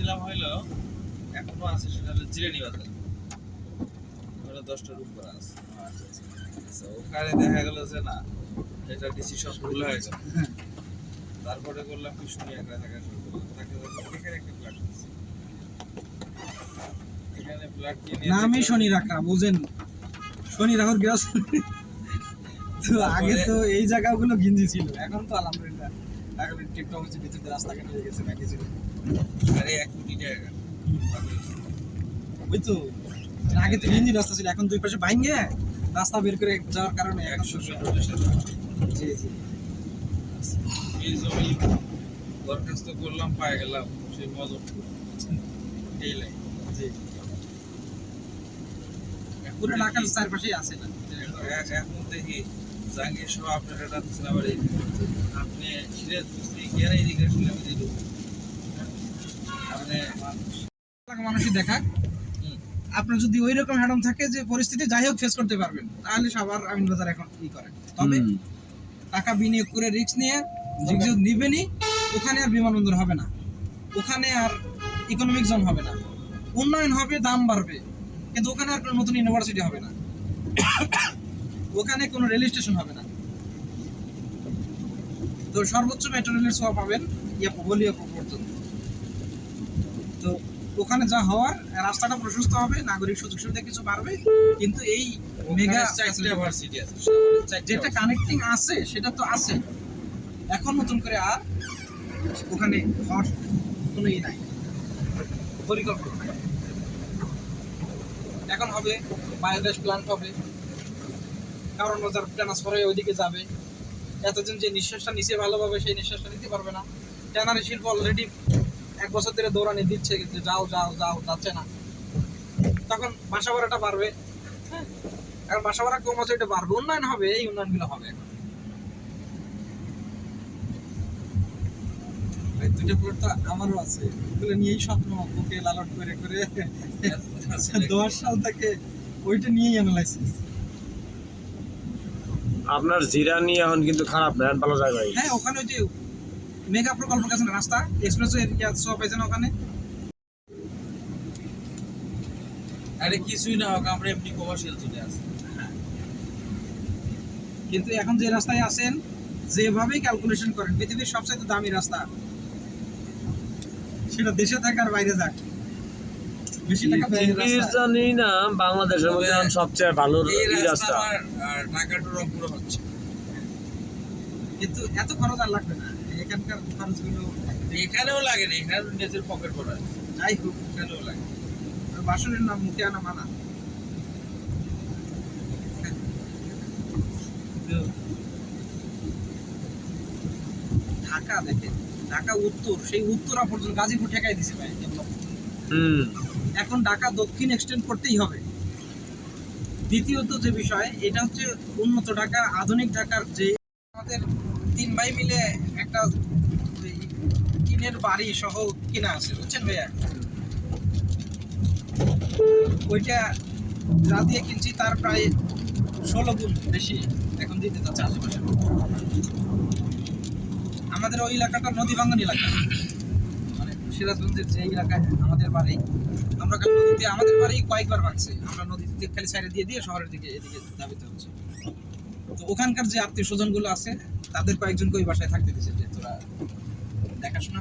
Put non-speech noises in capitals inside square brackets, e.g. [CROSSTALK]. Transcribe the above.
ছিলাম হইল এখনও আছে সেটা হলো জিরানি বাজার। ওখানে দশটা রুম করা আছে। ওখানে দেখা গেল যে না এটা ডিসিশন ভুল হয়ে গেল। তারপরে করলাম কি শুনি একা থাকা শুরু করলাম। তাকে এখানে একটা ফ্ল্যাট এখানে ফ্ল্যাট কিনে নামই শনি রাখা বুঝেন। শনি রাহুর গ্রাস তো আগে তো এই জায়গাগুলো গিঞ্জি ছিল। এখন তো আলহামদুলিল্লাহ। এখন টিকটক হচ্ছে ভিতরে রাস্তাঘাট হয়ে গেছে বাকি ছিল আরে এক কোটি টাকা। ওই তো আগে তো গিঞ্জি রাস্তা ছিল এখন দুই পাশে ভাঙে রাস্তা বের করে যাওয়ার কারণে একশো জি জি। এই জমি দরখাস্ত করলাম পায়ে গেলাম সেই মদনপুর এই লাইন জি। পুরো এলাকার চারপাশেই আছে না এখন দেখি। জাহাঙ্গীর সহ আপনার একটা সিনেমারি আপনি সিরাজ বুঝতে গিয়ে এদিকে শুনে আমি আপনি মানুষই দেখাক আপনার যদি ওই রকম হ্যাডম থাকে যে পরিস্থিতি যাই হোক ফেস করতে পারবেন। তাহলে সবার আমিন বাজার এখন ই করে। তবে টাকা বিনিয়োগ করে রিস্ক নিয়ে রিস্ক নিবেনই ওখানে আর বিমানবন্দর হবে না। ওখানে আর ইকোনমিক জোন হবে না। উন্নয়ন হবে দাম বাড়বে। কিন্তু ওখানে আর কোনো নতুন ইউনিভার্সিটি হবে না। ওখানে কোনো রেল স্টেশন হবে না। তো সর্বোচ্চ মেট্রো রেলের সোয়া পাবেন ইয়া বলিয়া পর্যন্ত। তো ওখানে যা হওয়ার রাস্তাটা প্রশস্ত হবে নাগরিক সুযোগ সুবিধা কিছু বাড়বে কিন্তু এই মেগা যেটা কানেক্টিং আছে সেটা তো আছে। এখন নতুন করে আর ওখানে হওয়ার কোনো ই নাই। পরিকল্পনা এখন হবে বায়োগ্যাস প্ল্যান্ট হবে। কারণ বাজার ট্রান্সফার হয়ে ওইদিকে যাবে। এতদিন যে নিঃশ্বাসটা নিচে ভালোভাবে সেই নিঃশ্বাসটা নিতে পারবে না। ট্যানারি শিল্প অলরেডি এক বছর ধরে দৌড়ানি দিচ্ছে যে যাও যাও যাও যাচ্ছে না। তখন বাসা ভাড়াটা বাড়বে। হ্যাঁ। এখন বাসা ভাড়া কম আছে এটা বাড়বে। উন্নয়ন হবে এই উন্নয়নগুলো হবে এখন। দুটো প্লট আমারও আছে। এগুলো নিয়েই স্বপ্ন বুকে লালন করে করে [LAUGHS] দশ সাল থেকে ওইটা নিয়েই অ্যানালাইসিস আপনার জিরা নিয়ে এখন কিন্তু খারাপ না ভালো জায়গায় হ্যাঁ ওখানে ওই যে মেগা প্রকল্প না রাস্তা এক্সপ্রেস সব পাইছে না ওখানে? আরে কিছুই না হোক আমরা এমনি কমার্শিয়াল চলে আসি। কিন্তু এখন যে রাস্তায় আছেন যেভাবেই ক্যালকুলেশন করেন পৃথিবীর সবচেয়ে দামি রাস্তা সেটা দেশে থাকার বাইরে যাক বেশি টাকা ব্যয়ের জিনিস রাস্তা। জানি না বাংলাদেশের মধ্যে সবচেয়ে ভালো রাস্তা ঢাকা টু রংপুর কিন্তু এত খরচ আর লাগবে না। এখানকার খরচগুলো এখানেও লাগে না এখানে নিজের পকেট ভরা যাই হোক এখানেও লাগে। বাসনের নাম মুখে আনা মানা ঢাকা দেখেন ঢাকা উত্তর সেই উত্তরা পর্যন্ত গাজীপুর ঠেকাই দিছে ভাই। হুম। এখন ঢাকা দক্ষিণ এক্সটেন্ড করতেই হবে। দ্বিতীয়ত যে বিষয়, এটা হচ্ছে উন্নত ঢাকা, আধুনিক ঢাকার যে আমাদের তিন ভাই মিলে একটা টিনের বাড়ি সহ কিনা আছে, বুঝছেন ভাইয়া? ওইটা যা দিয়ে কিনছি তার প্রায় ষোলো গুণ বেশি এখন দিতে চাচ্ছে আশেপাশে। আমাদের ওই এলাকাটা নদী ভাঙ্গন এলাকা। সিরাজগঞ্জের যে এলাকায় আমাদের বাড়ি, আমরা নদীতে আমাদের বাড়ি কয়েকবার ভাঙছে আমরা নদীতে খালি সাইডে দিয়ে দিয়ে শহরের দিকে এদিকে দাবিতে হচ্ছে। তো ওখানকার যে আত্মীয় স্বজনগুলো আছে, তাদের কয়েকজনকে ওই বাসায় থাকতে দিচ্ছে যে তোরা দেখাশোনা